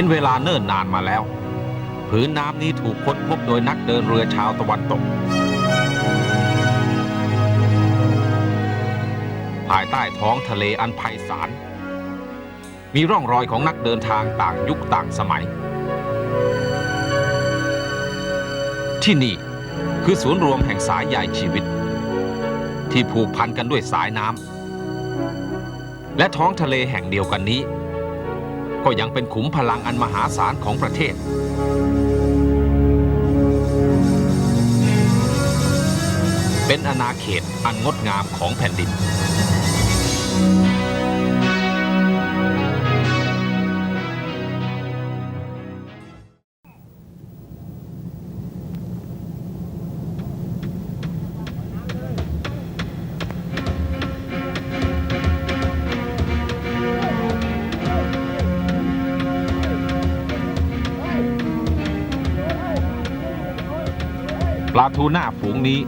เป็นเวลาเนิ่นนานมาแล้ว ผืนน้ำนี้ถูกค้นพบโดยนักเดินเรือชาวตะวันตก ภายใต้ท้องทะเลอันไพศาล มีร่องรอยของนักเดินทางต่างยุคต่างสมัย ที่นี่คือศูนย์รวมแห่งสายใยชีวิต ที่ผูกพันกันด้วยสายน้ำและท้องทะเลแห่งเดียวกันนี้ ก็ยังเป็นขุมพลังอันมหาศาลของประเทศ เป็นอาณาเขตอันงดงามของแผ่นดิน ลาทูน่าฝูงนี้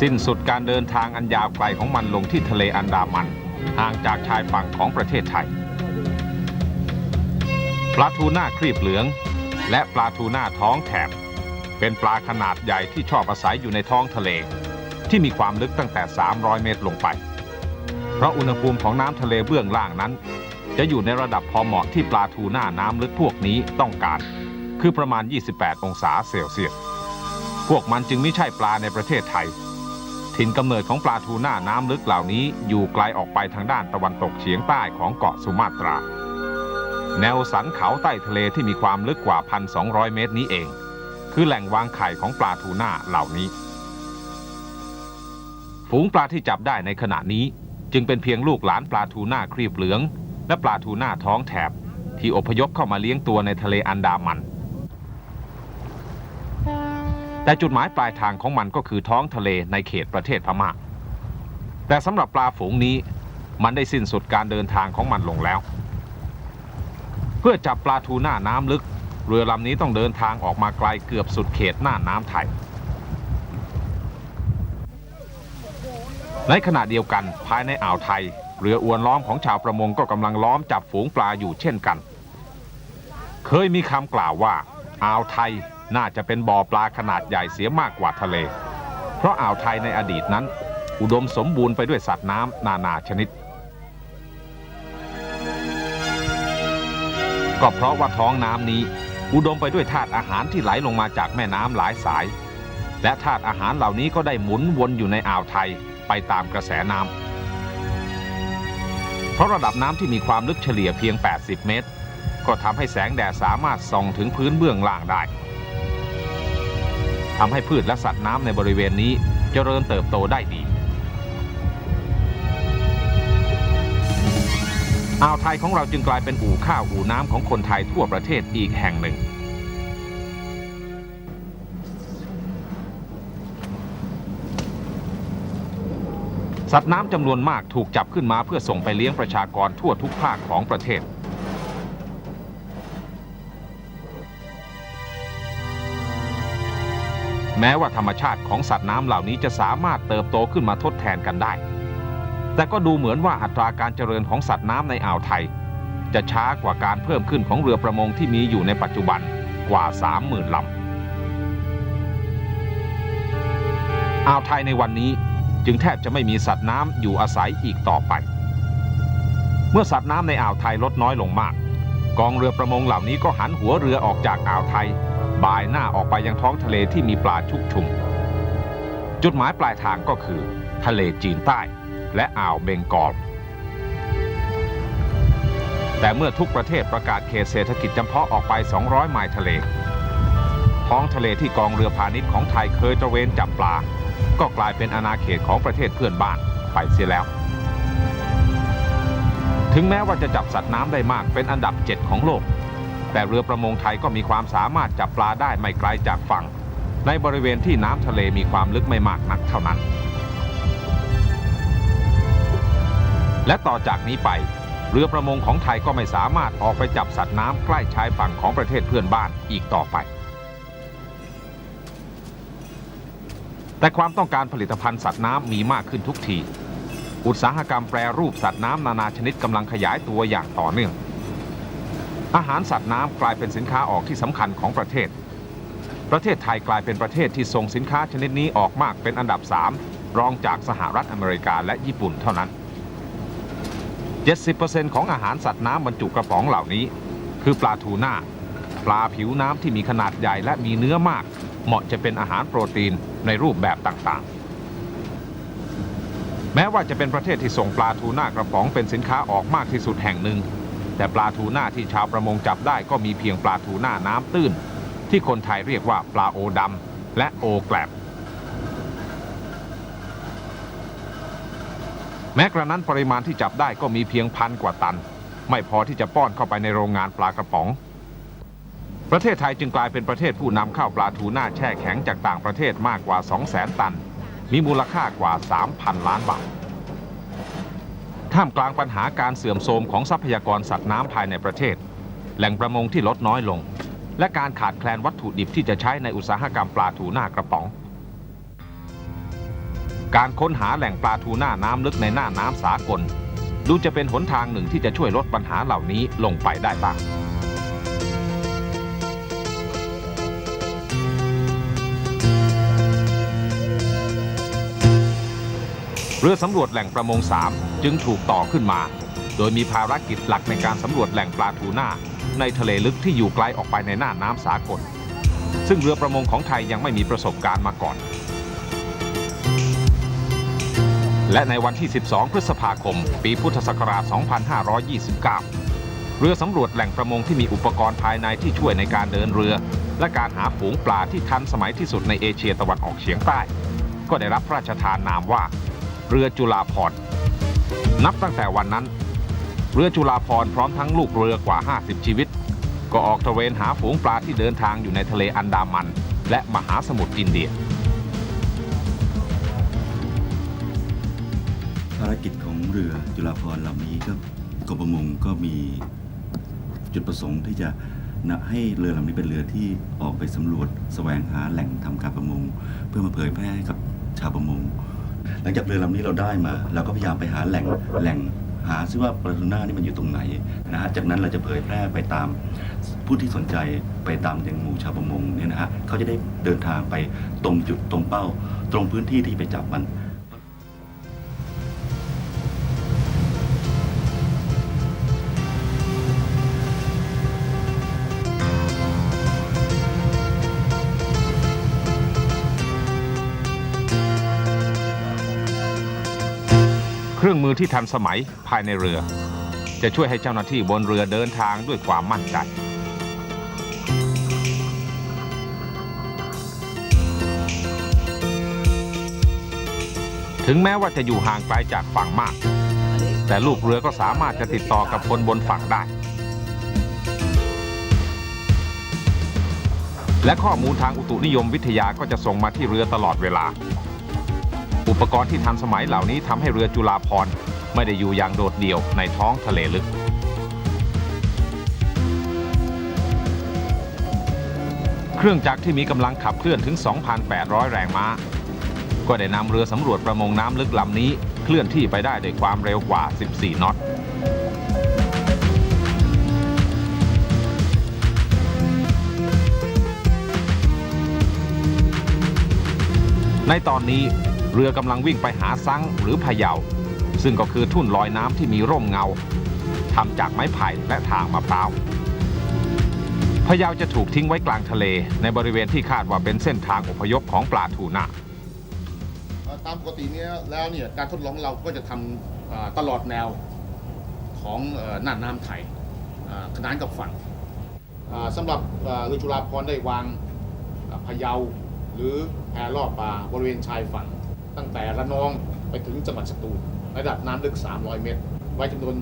สิ้นสุดการเดินทางอันยาวไกลของมันลงที่ทะเลอันดามัน ห่างจากชายฝั่งของประเทศไทย ปลาทูน่าครีบเหลือง และปลาทูน่าท้องแถบ เป็นปลาขนาดใหญ่ที่ชอบอาศัยอยู่ในท้องทะเล ที่มีความลึกตั้งแต่ 300 เมตรลงไป เพราะอุณหภูมิของน้ำทะเลเบื้องล่างนั้น จะอยู่ในระดับพอเหมาะที่ปลาทูน่าน้ำลึกพวกนี้ต้องการ คือประมาณ 28 องศาเซลเซียส พวกมันจึงไม่ใช่ปลาในประเทศไทย ถิ่นกำเนิดของปลาทูน่าน้ำลึกเหล่านี้อยู่ไกลออกไปทางด้านตะวันตกเฉียงใต้ของเกาะสุมาตรา แนวสันเขาใต้ทะเลที่มีความลึกกว่า 1,200 เมตรนี้เอง คือแหล่งวางไข่ของปลาทูน่าเหล่านี้ ฝูงปลาที่จับได้ในขณะนี้จึงเป็นเพียงลูกหลานปลาทูน่าครีบเหลือง และปลาทูน่าท้องแถบ ที่อพยพเข้ามาเลี้ยงตัวในทะเลอันดามัน แต่จุดหมายปลายทางของมันก็คือท้องทะเลในเขตประเทศพม่า แต่สำหรับปลาฝูงนี้มันได้สิ้นสุดการเดินทางของมันลงแล้ว เพื่อจับปลาทูน่าน้ำลึก เรือลำนี้ต้องเดินทางออกมาไกลเกือบสุดเขตหน้าน้ำไทย ในขณะเดียวกันภายในอ่าวไทย เรืออวนล้อมของชาวประมงก็กำลังล้อมจับฝูงปลาอยู่เช่นกัน เคยมีคำกล่าวว่าอ่าวไทย น่าจะเป็นบ่อปลาขนาดใหญ่เสียมากกว่าทะเล เพราะอ่าวไทยในอดีตนั้น อุดมสมบูรณ์ไปด้วยสัตว์น้ำนานาชนิด ก็เพราะว่าท้องน้ำนี้ อุดมไปด้วยธาตุอาหารที่ไหลลงมาจากแม่น้ำหลายสาย และธาตุอาหารเหล่านี้ก็ได้หมุนวนอยู่ในอ่าวไทยไปตามกระแสน้ำเพราะระดับน้ำที่มีความลึกเฉลี่ยเพียง 80 เมตร ก็ทำให้แสงแดดสามารถส่องถึงพื้นเบื้องล่างได้ ทำให้พืชและสัตว์น้ำในบริเวณนี้เจริญเติบโตได้ดีอ่าวไทยของเราจึงกลายเป็นอู่ข้าวอู่น้ำของคนไทยทั่วประเทศอีกแห่งหนึ่ง สัตว์น้ำจำนวนมากถูกจับขึ้นมาเพื่อส่งไปเลี้ยงประชากรทั่วทุกภาคของประเทศ แม้ว่าธรรมชาติของสัตว์น้ำเหล่านี้จะสามารถเติบโตขึ้นมาทดแทนกันได้ แต่ก็ดูเหมือนว่าอัตราการเจริญของสัตว์น้ำในอ่าวไทย จะช้ากว่าการเพิ่มขึ้นของเรือประมงที่มีอยู่ในปัจจุบันกว่า 30,000ลำอ่าวไทยในวันนี้จึงแทบจะไม่มีสัตว์น้ำอยู่อาศัยอีกต่อไป เมื่อสัตว์น้ำในอ่าวไทยลดน้อยลงมาก กองเรือประมงเหล่านี้ก็หันหัวเรือออกจากอ่าวไทย บ่ายหน้าออกไปยังท้องทะเลที่มีปลาชุกชุม จุดหมายปลายทางก็คือ ทะเลจีนใต้ และอ่าวเบงกอล แต่เมื่อทุกประเทศประกาศเขตเศรษฐกิจจำเพาะออกไป 200 ไมล์ทะเล ท้องทะเลที่กองเรือพาณิชย์ของไทยเคยตระเวนจับปลา ก็กลายเป็นอาณาเขตของประเทศเพื่อนบ้านไปเสียแล้วถึงแม้ว่าจะจับสัตว์น้ำได้มากเป็นอันดับ 7 ของโลก แต่เรือประมงไทยก็มีความสามารถจับปลาได้ไม่ไกลจากฝั่ง ในบริเวณที่น้ำทะเลมีความลึกไม่มากนักเท่านั้น และต่อจากนี้ไป เรือประมงของไทยก็ไม่สามารถออกไปจับสัตว์น้ำใกล้ชายฝั่งของประเทศเพื่อนบ้านอีกต่อไป แต่ความต้องการผลิตภัณฑ์สัตว์น้ำมีมากขึ้นทุกที อุตสาหกรรมแปรรูปสัตว์น้ำนานาชนิดกำลังขยายตัวอย่างต่อเนื่อง อาหารสัตว์น้ำกลายเป็นสินค้าออกที่สำคัญของประเทศ ประเทศไทยกลายเป็นประเทศที่ส่งสินค้าชนิดนี้ออกมากเป็นอันดับ 3 รองจากสหรัฐอเมริกาและญี่ปุ่นเท่านั้น 70%ของอาหารสัตว์น้ำบรรจุกระป๋องเหล่านี้ คือปลาทูน่า ปลาผิวน้ำที่มีขนาดใหญ่และมีเนื้อมาก เหมาะจะเป็นอาหารโปรตีนในรูปแบบต่างๆ แม้ว่าจะเป็นประเทศที่ส่งปลาทูน่ากระป๋องเป็นสินค้าออกมากที่สุดแห่งหนึ่ง แต่ปลาทูน่าที่ชาวประมงจับได้ก็มีเพียงปลาทูน่าน้ำตื้น ที่คนไทยเรียกว่าปลาโอดำและโอแกลบแม้กระนั้นปริมาณที่จับได้ก็มีเพียงพันกว่าตัน ไม่พอที่จะป้อนเข้าไปในโรงงานปลากระป๋อง ประเทศไทยจึงกลายเป็นประเทศผู้นำเข้าปลาทูน่าแช่แข็งจากต่างประเทศมากกว่า 200,000 ตัน มีมูลค่ากว่า 3,000 ล้านบาท ท่ามกลางปัญหาการเสื่อมโทรมของทรัพยากรสัตว์น้ำภายในประเทศ แหล่งประมงที่ลดน้อยลง และการขาดแคลนวัตถุดิบที่จะใช้ในอุตสาหกรรมปลาทูน่ากระป๋อง การค้นหาแหล่งปลาทูน่าน้ำลึกในหน้าน้ำสากล ดูจะเป็นหนทางหนึ่งที่จะช่วยลดปัญหาเหล่านี้ลงไปได้บ้าง เรือสำรวจแหล่งประมง 3 จึงถูกต่อขึ้นมา โดยมีภารกิจหลักในการสำรวจแหล่งปลาทูน่าในทะเลลึกที่อยู่ไกลออกไปในหน้าน้ำสากล ซึ่งเรือประมงของไทยยังไม่มีประสบการณ์มาก่อน และในวันที่ 12 พฤษภาคม ปีพุทธศักราช 2529 เรือสำรวจแหล่งประมงที่มีอุปกรณ์ภายในที่ช่วยในการเดินเรือ และการหาฝูงปลาที่ทันสมัยที่สุดในเอเชียตะวันออกเฉียงใต้ ก็ได้รับพระราชทานนามว่า เรือจุฬาภรนับตั้งแต่วันนั้น เรือจุฬาภรพร้อมทั้งลูกเรือกว่า 50 ชีวิต ก็ออกตระเวนหาฝูงปลาที่เดินทางอยู่ในทะเลอันดามัน และมหาสมุทรอินเดียภารกิจของเรือจุฬาภรลำนี้ก็กรมประมงก็มีจุดประสงค์ที่จะนะให้เรือลำนี้เป็นเรือที่ออกไปสำรวจแสวงหาแหล่งทำการประมง เพื่อมาเผยแพร่ให้กับชาวประมง หลังจากเรือลำนี้เราได้มาเราก็พยายามไปหาแหล่งแหล่งหาซิว่าปลาทูน่านี่มันอยู่ตรงไหนนะฮะจากนั้นเราจะเผยแพร่ไปตามผู้ที่สนใจไปตามยังหมู่ชาวประมงเนี่ยนะฮะเขาจะได้เดินทางไปตรงจุดตรงเป้า ตรงพื้นที่ที่ไปจับมัน เครื่องมือที่ทันสมัยภายในเรือ จะช่วยให้เจ้าหน้าที่บนเรือเดินทางด้วยความมั่นใจถึงแม้ว่าจะอยู่ห่างไกลจากฝั่งมาก แต่ลูกเรือก็สามารถจะติดต่อกับคนบนฝั่งได้ และข้อมูลทางอุตุนิยมวิทยาก็จะส่งมาที่เรือตลอดเวลา อุปกรณ์ที่ทันสมัยเหล่านี้ทำให้เรือจุฬาภรณ์ไม่ได้อยู่อย่างโดดเดี่ยวในท้องทะเลลึก เครื่องจักรที่มีกำลังขับเคลื่อนถึง 2,800 แรงม้า ก็ได้นำเรือสำรวจประมงน้ำลึกลำนี้ เคลื่อนที่ไปได้ด้วยความเร็วกว่า 14นอตในตอนนี้ เรือกำลังวิ่งไปหาซังหรือพะเยา ซึ่งก็คือทุ่นลอยน้ำที่มีร่มเงาทำจากไม้ไผ่และทางมะพร้าวพะเยาจะถูกทิ้งไว้กลางทะเล ในบริเวณที่คาดว่าเป็นเส้นทางอพยพของปลาทูน่าตามปกติเนี้ยแล้วเนี่ยการทดลองเราก็จะทำตลอดแนวของน่านน้ำไทยขนานกับฝั่งสำหรับเรือจุฬาภรได้วางอ่าพะเยาหรือแพรอบปลาบริเวณชายฝั่ง ตั้งแต่ระนองไปถึงจังหวัดสตูลระดับน้ำลึก 300 เมตร ไว้จำนวน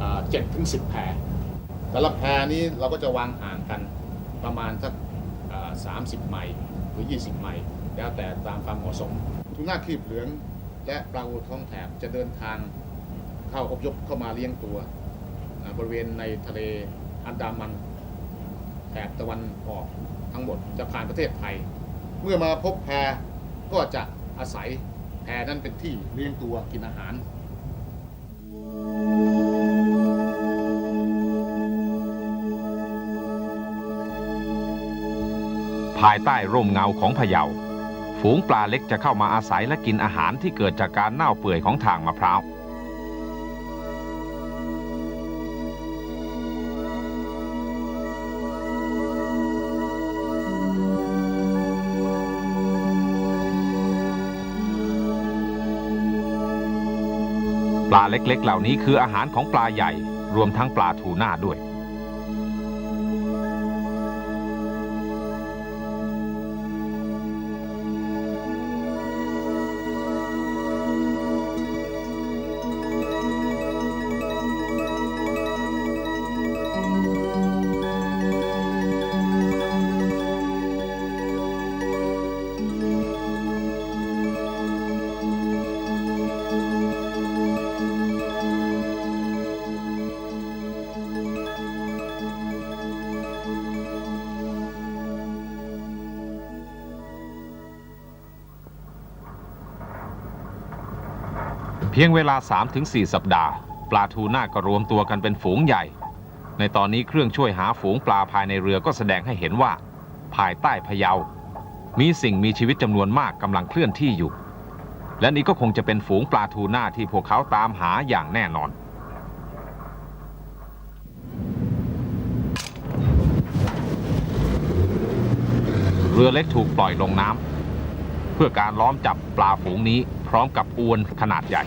7ถึง10แพรแต่ละแพรนี้เราก็จะวางห่างกันประมาณสักอ่า30ไมล์หรือ 20 ไมล์แล้วแต่ตามความเหมาะสมทูน่าครีบเหลืองและปลาโอท้องแถบจะเดินทางเข้าอพยพเข้ามาเลี้ยงตัว บริเวณในทะเลอันดามันแถบตะวันออกทั้งหมดจะผ่านประเทศไทย เมื่อมาพบแพก็จะอาศัย แพนั่นเป็นที่เลี้ยงตัวกินอาหาร ภายใต้ร่มเงาของพะเยา ฝูงปลาเล็กจะเข้ามาอาศัยและกินอาหารที่เกิดจากการเน่าเปื่อยของทางมะพร้าว ปลาเล็กๆ เหล่านี้คืออาหารของปลาใหญ่ รวมทั้งปลาทูน่าด้วย เพียงเวลา 3-4 สัปดาห์ ปลาทูน่าก็รวมตัวกันเป็นฝูงใหญ่ ในตอนนี้เครื่องช่วยหาฝูงปลาภายในเรือก็แสดงให้เห็นว่า ภายใต้พะเยา มีสิ่งมีชีวิตจำนวนมากกำลังเคลื่อนที่อยู่ และนี่ก็คงจะเป็นฝูงปลาทูน่าที่พวกเขาตามหาอย่างแน่นอนเรือเล็กถูกปล่อยลงน้ำเพื่อการล้อมจับปลาฝูงนี้ ร้อมกับอวนขนาดใหญ่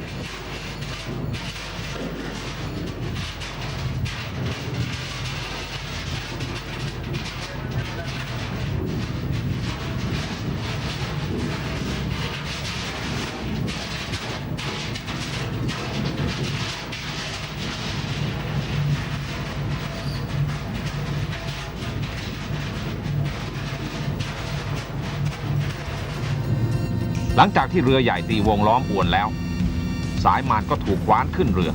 หลังจากที่เรือใหญ่ตีวงล้อมอวนแล้ว สายมานก็ถูกคว้านขึ้นเรือ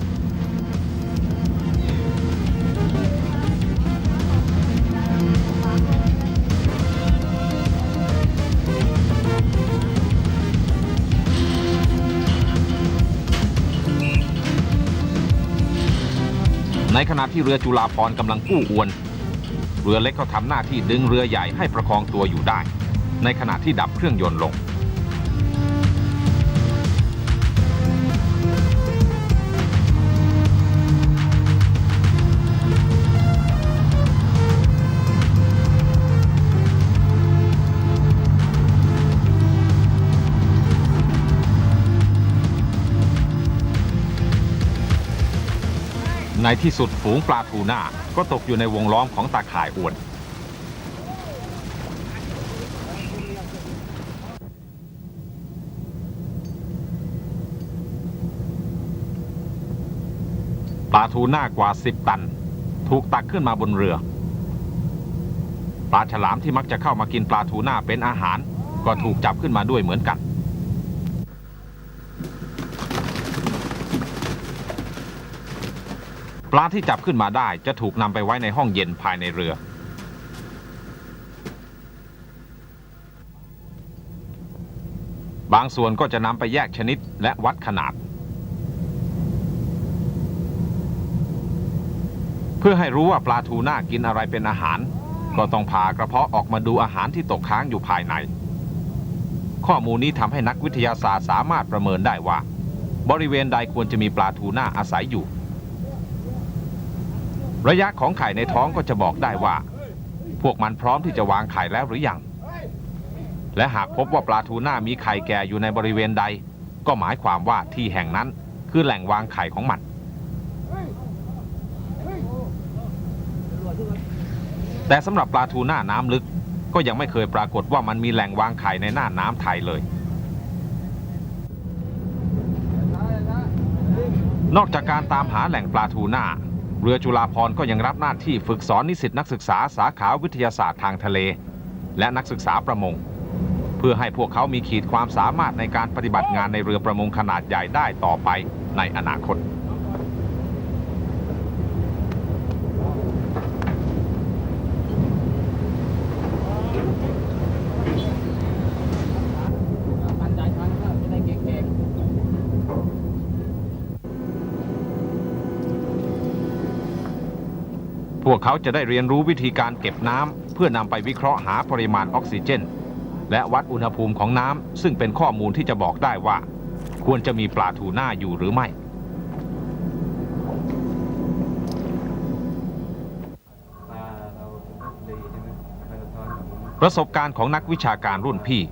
ในขณะที่เรือจุฬาภรกำลังกู้อวน เรือเล็กก็ทำหน้าที่ดึงเรือใหญ่ให้ประคองตัวอยู่ได้ ในขณะที่ดับเครื่องยนต์ลง ในที่สุดฝูงปลาทูน่าก็ตกอยู่ในวงล้อมของตาข่ายอวน ปลาทูน่ากว่า 10 ตัน ถูกตักขึ้นมาบนเรือ ปลาฉลามที่มักจะเข้ามากินปลาทูน่าเป็นอาหาร ก็ถูกจับขึ้นมาด้วยเหมือนกัน ปลาที่จับขึ้นมาได้จะถูกนำไปไว้ในห้องเย็นภายในเรือ บางส่วนก็จะนำไปแยกชนิดและวัดขนาด เพื่อให้รู้ว่าปลาทูน่ากินอะไรเป็นอาหาร ก็ต้องผ่ากระเพาะออกมาดูอาหารที่ตกค้างอยู่ภายใน ข้อมูลนี้ทำให้นักวิทยาศาสตร์สามารถประเมินได้ว่า บริเวณใดควรจะมีปลาทูน่าอาศัยอยู่ ระยะของไข่ในท้องก็จะบอกได้ว่า พวกมันพร้อมที่จะวางไข่แล้วหรือยัง และหากพบว่าปลาทูน่ามีไข่แก่อยู่ในบริเวณใด ก็หมายความว่าที่แห่งนั้นคือแหล่งวางไข่ของมัน แต่สำหรับปลาทูน่าน้ำลึกก็ยังไม่เคยปรากฏว่ามันมีแหล่งวางไข่ในหน้าน้ำไทยเลย นอกจากการตามหาแหล่งปลาทูน่า เรือจุฬาภรณ์ก็ยังรับหน้าที่ฝึกสอนนิสิตนักศึกษาสาขาวิทยาศาสตร์ทางทะเล และนักศึกษาประมง เพื่อให้พวกเขามีขีดความสามารถในการปฏิบัติงานในเรือประมงขนาดใหญ่ได้ต่อไปในอนาคตงใจทำครับจะได้เก่ง พ ววกเขาจะได้เรียนรู้วิธีการเก็บน้ำเพื่อนำไปวิเคราะห์หาปริมาณออกซิเจน และวัดอุณหภูมิของน้ำซึ่งเป็นข้อมูลที่จะบอกได้ว่า ควรจะมีปลาทูน่าอยู่หรือไม่ ประสบการณ์ของนักวิชาการรุ่นพี่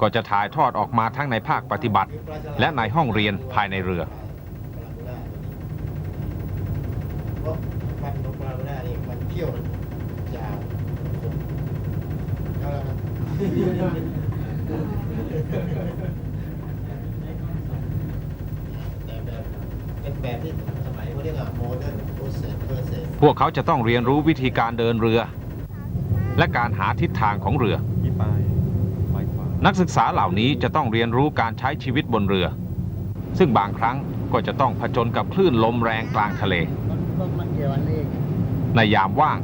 ก็จะถ่ายทอดออกมาทั้งในภาคปฏิบัติ และในห้องเรียนภายในเรือ เพราะฟันนกปลาไม่ได้ นี่มันเขี้ยวมันยาวคมเอาละครับแต่แบบเป็นแบบที่สมัยเขาเรียกว่าโมเดิร์นโปรเซสเพอร์เซสพวกเขาจะต้องเรียนรู้วิธีการเดินเรือ และการหาทิศทางของเรือ มีปลายปลายขวานักศึกษาเหล่านี้จะต้องเรียนรู้การใช้ชีวิตบนเรือ ซึ่งบางครั้งก็จะต้องผจญกับคลื่นลมแรงกลางทะเลต้นมันเกี่ยวอันนี้ ในยามว่าง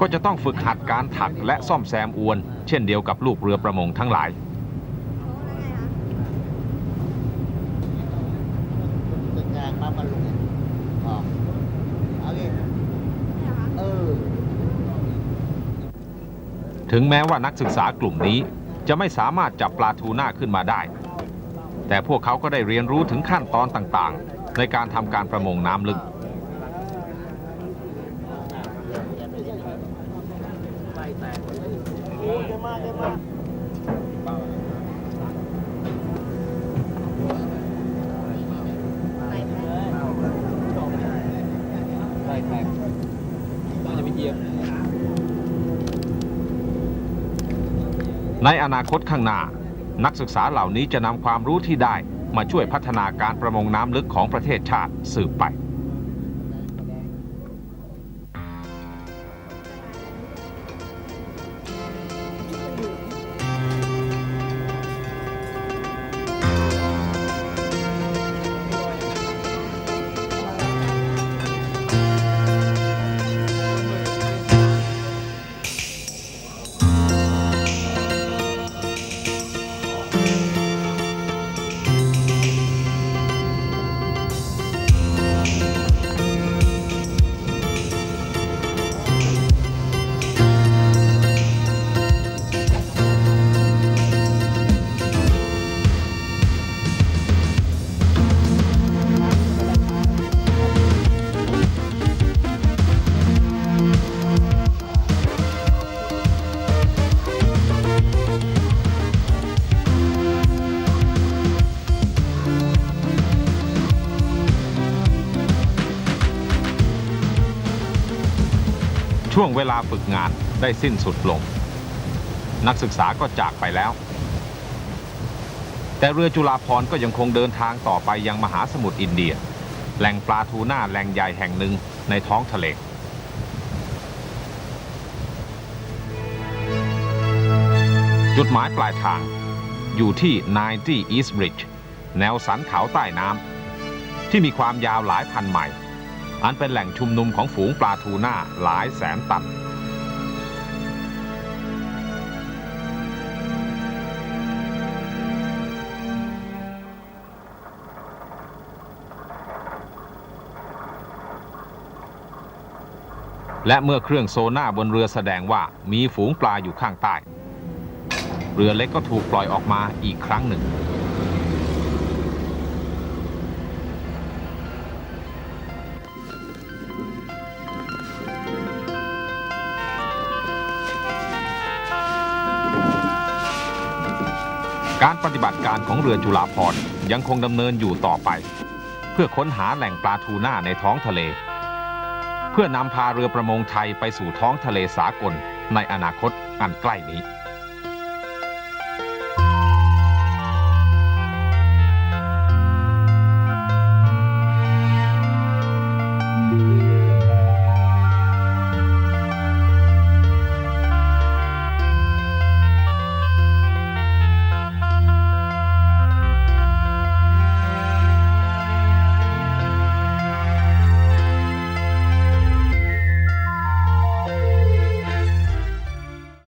ก็จะต้องฝึกหัดการถักและซ่อมแซมอวน เช่นเดียวกับลูกเรือประมงทั้งหลาย ตึกงานมามันลงอ๋อเอาดิเออ ถึงแม้ว่านักศึกษากลุ่มนี้จะไม่สามารถจับปลาทูน่าขึ้นมาได้ แต่พวกเขาก็ได้เรียนรู้ถึงขั้นตอนต่างๆ ในการทำการประมงน้ำลึก ใช่แตกต้องจะไปเหยียบ ในอนาคตข้างหน้า นักศึกษาเหล่านี้จะนำความรู้ที่ได้มาช่วยพัฒนาการประมงน้ำลึกของประเทศชาติสืบไป ช่วงเวลาฝึกงานได้สิ้นสุดลง นักศึกษาก็จากไปแล้ว แต่เรือจุฬาภรก็ยังคงเดินทางต่อไปยังมหาสมุทรอินเดีย แหล่งปลาทูน่าแหล่งใหญ่แห่งหนึ่งในท้องทะเลจุดหมายปลายทางอยู่ที่ 90 East Bridge แนวสันเขาใต้น้ำที่มีความยาวหลายพันไมล์ อันเป็นแหล่งชุมนุมของฝูงปลาทูน่าหลายแสนตันและเมื่อเครื่องโซน่าบนเรือแสดงว่ามีฝูงปลาอยู่ข้างใต้ เรือเล็กก็ถูกปล่อยออกมาอีกครั้งหนึ่ง การปฏิบัติการของเรือจุฬาภรยังคงดำเนินอยู่ต่อไป เพื่อค้นหาแหล่งปลาทูน่าในท้องทะเล เพื่อนำพาเรือประมงไทยไปสู่ท้องทะเลสากลในอนาคตอันใกล้นี้